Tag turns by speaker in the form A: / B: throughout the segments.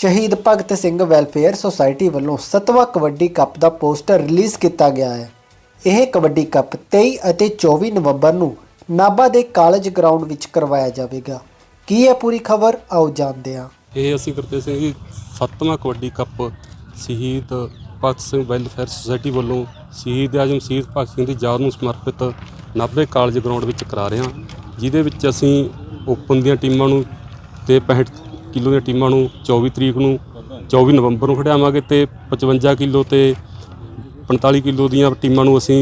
A: ਸ਼ਹੀਦ Bhagat Singh welfare society ਵੱਲੋਂ 7ਵਾਂ ਕਬੱਡੀ ਕੱਪ ਦਾ ਪੋਸਟਰ ਰਿਲੀਜ਼ ਕੀਤਾ ਗਿਆ ਹੈ। ਇਹ ਕਬੱਡੀ ਕੱਪ 23 ਅਤੇ 24 ਨਵੰਬਰ ਨੂੰ ਨਾਭਾ ਦੇ ਕਾਲਜ ਗਰਾਊਂਡ ਵਿੱਚ ਕਰਵਾਇਆ ਜਾਵੇਗਾ। ਕੀ ਹੈ ਪੂਰੀ ਖਬਰ? ਆਓ ਜਾਣਦੇ ਹਾਂ।
B: ਇਹ ਅਸੀਂ ਕਰਦੇ ਸੀ ਜੀ, ਸੱਤਵਾਂ ਕਬੱਡੀ ਕੱਪ ਸ਼ਹੀਦ ਭਗਤ ਸਿੰਘ ਵੈਲਫੇਅਰ ਸੁਸਾਇਟੀ ਵੱਲੋਂ ਸ਼ਹੀਦ ਆਜਮ ਸ਼ਹੀਦ ਭਗਤ ਸਿੰਘ ਦੀ ਯਾਦ ਨੂੰ ਸਮਰਪਿਤ ਨਾਭੇ ਕਾਲਜ ਗਰਾਊਂਡ ਵਿੱਚ ਕਰਾ ਰਹੇ ਹਾਂ। ਜਿਹਦੇ ਵਿੱਚ ਅਸੀਂ ਓਪਨ ਦੀਆਂ ਟੀਮਾਂ ਨੂੰ ਤੇ 65 ਕਿਲੋ ਦੀਆਂ ਟੀਮਾਂ ਨੂੰ 24 ਤਰੀਕ ਨੂੰ 24 ਨਵੰਬਰ ਨੂੰ ਖਿਡਾਵਾਂਗੇ ਤੇ 55 ਕਿਲੋ ਤੇ 45 ਕਿਲੋ ਦੀਆਂ ਟੀਮਾਂ ਨੂੰ ਅਸੀਂ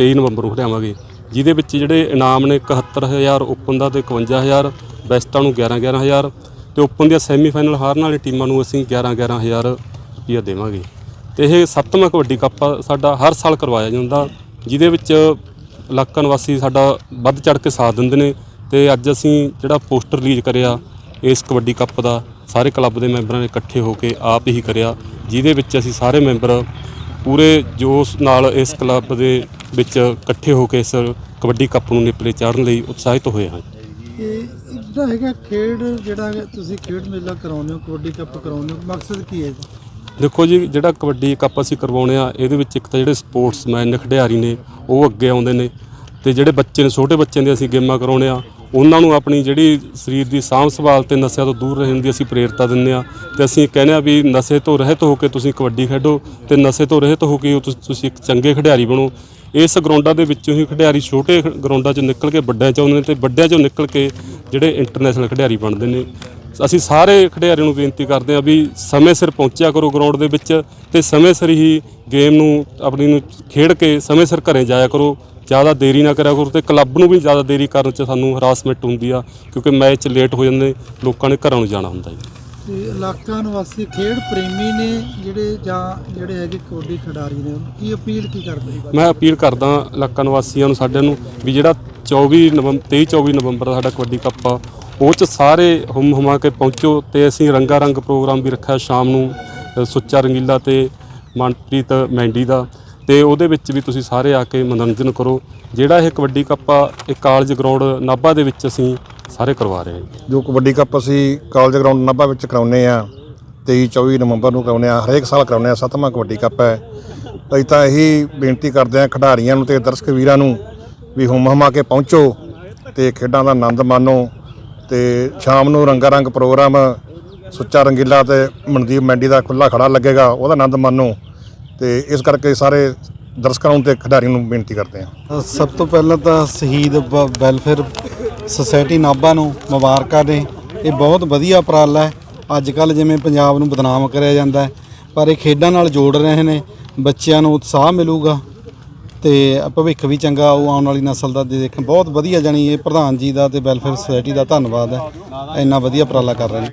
B: 23 ਨਵੰਬਰ ਨੂੰ ਖਿਡਾਵਾਂਗੇ। ਜਿਹਦੇ ਵਿੱਚ ਜਿਹੜੇ ਇਨਾਮ ਨੇ 71000 ਓਪਨ ਦਾ ਤੇ 51000 ਬੈਸਟਾਂ ਨੂੰ 11 11000 ਤੇ ਓਪਨ ਦੀਆਂ ਸੈਮੀਫਾਈਨਲ ਹਾਰਨ ਵਾਲੀ ਟੀਮਾਂ ਨੂੰ ਅਸੀਂ 11 11000 ਰੁਪਈਆ ਦੇਵਾਂਗੇ। ਤੇ ਇਹ ਸੱਤਵਾਂ ਕਬੱਡੀ ਕੱਪ ਸਾਡਾ ਹਰ ਸਾਲ ਕਰਵਾਇਆ ਜਾਂਦਾ, ਜਿਹਦੇ ਵਿੱਚ ਇਲਾਕਾ ਨਿਵਾਸੀ ਸਾਡਾ ਵੱਧ ਚੜ ਕੇ ਸਾਥ ਦਿੰਦੇ ਨੇ ਤੇ ਅੱਜ ਅਸੀਂ ਜਿਹੜਾ ਪੋਸਟਰ ਰਿਲੀਜ਼ ਕਰਿਆ ਇਸ ਕਬੱਡੀ ਕੱਪ ਦਾ ਸਾਰੇ ਕਲੱਬ ਦੇ ਮੈਂਬਰਾਂ ਨੇ ਇਕੱਠੇ ਹੋ ਕੇ ਆਪ ਹੀ ਕਰਿਆ ਜਿਹਦੇ ਵਿੱਚ ਅਸੀਂ ਸਾਰੇ ਮੈਂਬਰ ਪੂਰੇ ਜੋਸ਼ ਨਾਲ ਇਸ ਕਲੱਬ ਦੇ ਵਿੱਚ ਇਕੱਠੇ ਹੋ ਕੇ ਇਸ ਕਬੱਡੀ ਕੱਪ ਨੂੰ ਨਿਪਰੇ ਚਾੜਨ ਲਈ ਉਤਸ਼ਾਹਿਤ ਹੋਏ ਹਾਂ
C: ਇਹ ਜਿਹੜਾ ਹੈਗਾ ਖੇਡ ਜਿਹੜਾ ਤੁਸੀਂ ਖੇਡ ਮੇਲਾ ਕਰਾਉਂਦੇ ਹੋ ਕਬੱਡੀ ਕੱਪ ਕਰਾਉਂਦੇ ਹੋ ਮਕਸਦ ਕੀ ਹੈ?
B: ਦੇਖੋ ਜੀ ਜਿਹੜਾ ਕਬੱਡੀ ਕੱਪ ਅਸੀਂ ਕਰਵਾਉਣੇ ਆ ਇਹਦੇ ਵਿੱਚ ਇੱਕ ਤਾਂ ਜਿਹੜੇ ਸਪੋਰਟਸਮੈਨ ਖਿਡਾਰੀ ਨੇ ਉਹ ਅੱਗੇ ਆਉਂਦੇ ਨੇ ਤੇ ਜਿਹੜੇ ਬੱਚੇ ਨੇ ਛੋਟੇ ਬੱਚਿਆਂ ਦੇ ਅਸੀਂ ਗੇਮਾਂ ਕਰਾਉਣੇ ਆ ਉਹਨਾਂ ਨੂੰ ਆਪਣੀ ਜਿਹੜੀ ਸਰੀਰ ਦੀ ਸਾਂਭ ਸੰਭਾਲ ਤੇ ਨਸ਼ਿਆਂ ਤੋਂ ਦੂਰ ਰਹਿਣ ਦੀ ਅਸੀਂ ਪ੍ਰੇਰਤਾ ਦਿੰਦੇ ਆ ਤੇ ਅਸੀਂ ਕਹਿੰਦੇ ਆ ਵੀ ਨਸ਼ੇ ਤੋਂ ਰਹਿਤ ਹੋ ਕੇ ਤੁਸੀਂ ਕਬੱਡੀ ਖੇਡੋ ਤੇ ਨਸ਼ੇ ਤੋਂ ਰਹਿਤ ਹੋ ਕੇ ਤੁਸ- ਤੁਸੀਂ ਇੱਕ ਚੰਗੇ ਖਿਡਾਰੀ ਬਣੋ। ਇਸ ਗਰਾਊਂਡਾਂ ਦੇ ਵਿੱਚੋਂ ਹੀ ਖਿਡਾਰੀ ਛੋਟੇ ਗਰਾਊਂਡਾਂ 'ਚੋਂ ਨਿਕਲ ਕੇ ਵੱਡਿਆਂ 'ਚ ਆਉਂਦੇ ਨੇ ਤੇ ਵੱਡਿਆਂ 'ਚੋਂ ਨਿਕਲ ਕੇ ਜਿਹੜੇ ਇੰਟਰਨੈਸ਼ਨਲ ਖਿਡਾਰੀ ਬਣਦੇ ਨੇ। ਅਸੀਂ ਸਾਰੇ ਖਿਡਾਰੀਆਂ ਨੂੰ ਬੇਨਤੀ ਕਰਦੇ ਹਾਂ ਵੀ ਸਮੇਂ ਸਿਰ ਪਹੁੰਚਿਆ ਕਰੋ ਗਰਾਊਂਡ ਦੇ ਵਿੱਚ ਤੇ ਸਮੇਂ ਸਿਰ ਹੀ ਗੇਮ ਨੂੰ, ਆਪਣੀ ਨੂੰ ਖੇਡ ਕੇ ਸਮੇਂ ਸਿਰ ਘਰੇ ਜਾਇਆ ਕਰੋ। ਜ਼ਿਆਦਾ ਦੇਰੀ ਨਾ ਕਰਿਆ ਕਰੋ ਤੇ ਕਲੱਬ ਨੂੰ ਵੀ ਜ਼ਿਆਦਾ ਦੇਰੀ ਕਰਨ 'ਚ ਸਾਨੂੰ ਹਰਾਸਮੈਂਟ ਹੁੰਦੀ ਆ ਕਿਉਂਕਿ ਮੈਚ ਲੇਟ ਹੋ ਜਾਂਦੇ ਲੋਕਾਂ ਨੇ ਘਰਾਂ ਨੂੰ ਜਾਣਾ ਹੁੰਦਾ ਜੀ।
C: ਤੇ ਇਲਾਕਾ ਨਿਵਾਸੀ ਖੇਡ ਪ੍ਰੇਮੀ ਨੇ ਜਿਹੜੇ ਜਾਂ ਜਿਹੜੇ ਹੈਗੇ ਕਬੱਡੀ ਖਿਡਾਰੀ ਨੇ ਕੀ ਅਪੀਲ ਕੀ ਕਰਦੇ
B: ਮੈਂ ਅਪੀਲ ਕਰਦਾ ਇਲਾਕਾ ਨਿਵਾਸੀਆਂ ਨੂੰ ਸਾਡਿਆਂ ਨੂੰ ਵੀ ਜਿਹੜਾ 24 ਨਵੰਬਰ 23 24 ਨਵੰਬਰ ਦਾ ਸਾਡਾ ਕਬੱਡੀ ਕੱਪ ਆ ਉਹ ਚ ਸਾਰੇ ਹੁਮ ਹੁਮਾ ਕੇ ਪਹੁੰਚੋ ਤੇ ਅਸੀਂ ਰੰਗਾ ਰੰਗ ਪ੍ਰੋਗਰਾਮ ਵੀ ਰੱਖਿਆ ਸ਼ਾਮ ਨੂੰ ਅ, ਸੁੱਚਾ ਰੰਗੀਲਾ ਤੇ ਮਨਪ੍ਰੀਤ ਮੈਂਡੀ ਦਾ। ਤੇ ਉਹਦੇ ਵਿੱਚ ਵੀ ਤੁਸੀਂ ਸਾਰੇ ਆ ਕੇ ਮਨੋਰੰਜਨ ਕਰੋ। ਜਿਹੜਾ ਇਹ ਕਬੱਡੀ ਕੱਪ ਆ, ਇਹ ਕਾਲਜ ਗਰਾਊਂਡ ਨਾਭਾ ਦੇ ਵਿੱਚ ਅਸੀਂ ਸਾਰੇ ਕਰਵਾ ਰਹੇ ਹਾਂ। ਜੋ
D: ਕਬੱਡੀ ਕੱਪ ਅਸੀਂ ਕਾਲਜ ਗਰਾਊਂਡ ਨਾਭਾ ਵਿੱਚ ਕਰਾਉਂਦੇ ਆ 23 24 ਨਵੰਬਰ ਨੂੰ ਕਰਾਉਂਦੇ ਆ ਹਰੇਕ ਸਾਲ ਕਰਾਉਂਦੇ ਆ ਸੱਤਵਾਂ ਕਬੱਡੀ ਕੱਪ ਹੈ। ਅਸੀਂ ਤਾਂ ਇਹੀ ਬੇਨਤੀ ਕਰਦੇ ਆ ਖਿਡਾਰੀਆਂ ਨੂੰ ਤੇ ਦਰਸ਼ਕ ਵੀਰਾਂ ਨੂੰ ਵੀ ਹੁਮ ਹਮਾ ਕੇ ਪਹੁੰਚੋ ਤੇ ਖੇਡਾਂ ਦਾ ਆਨੰਦ ਮਾਣੋ ਤੇ ਸ਼ਾਮ ਨੂੰ ਰੰਗਾ ਰੰਗ ਪ੍ਰੋਗਰਾਮ ਸੁੱਚਾ ਰੰਗੀਲਾ ਤੇ ਮਨਦੀਪ ਮੈਂਡੀ ਦਾ ਖੁੱਲਾ ਖੜਾ ਲੱਗੇਗਾ, ਉਹਦਾ ਆਨੰਦ ਮਾਣੋ। ਤੇ ਇਸ ਕਰਕੇ ਸਾਰੇ ਦਰਸ਼ਕਾਂ ਨੂੰ ਤੇ ਖਿਡਾਰੀਆਂ ਨੂੰ ਬੇਨਤੀ ਕਰਦੇ ਹਾਂ।
E: ਸਭ ਤੋਂ ਪਹਿਲਾਂ ਤਾਂ ਸ਼ਹੀਦ ਵ- ਵੈਲਫੇਅਰ ਸੁਸਾਇਟੀ ਨਾਭਾ ਨੂੰ ਮੁਬਾਰਕਾਂ ਨੇ ਇਹ ਬਹੁਤ ਵਧੀਆ ਉਪਰਾਲਾ ਹੈ। ਅੱਜ ਕੱਲ ਜਿਵੇਂ ਪੰਜਾਬ ਨੂੰ ਬਦਨਾਮ ਕਰਿਆ ਜਾਂਦਾ ਹੈ, ਪਰ ਇਹ ਖੇਡਾਂ ਨਾਲ ਜੋੜ ਰਹੇ ਨੇ। ਬੱਚਿਆਂ ਨੂੰ ਉਤਸ਼ਾਹ ਮਿਲੂਗਾ ਤੇ ਭਵਿੱਖ ਵੀ ਚੰਗਾ, ਉਹ ਆਉਣ ਵਾਲੀ ਨਸਲ ਦਾ ਦੇਖਣ। ਬਹੁਤ ਵਧੀਆ ਜਾਣੀ ਇਹ ਪ੍ਰਧਾਨ ਜੀ ਦਾ ਤੇ ਵੈਲਫੇਅਰ ਸੁਸਾਇਟੀ ਦਾ ਧੰਨਵਾਦ ਹੈ। ਇੰਨਾ ਵਧੀਆ ਉਪਰਾਲਾ ਕਰ ਰਹੇ ਨੇ।